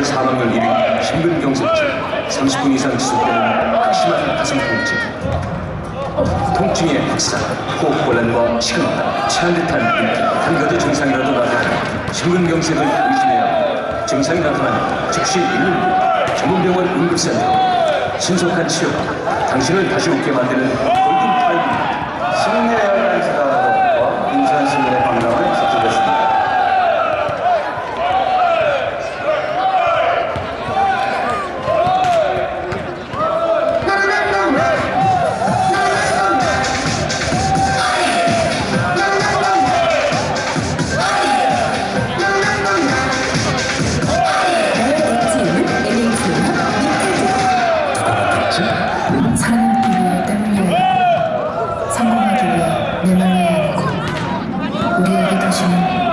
급격한 사망을 일으킨 심근경색증 30분 이상 지속되는 극심한 가슴 통증 통증의 확산, 호흡곤란과 식은땀, 체한 듯한 한 가지 증상이라도 나타나면 심근경색을 의심해야. 증상이 나타나면 즉시 119 전문병원 응급센터 신속한 치료가 당신을 다시 웃게 만드는 길로 물러나야 한다. 우리에게 다시는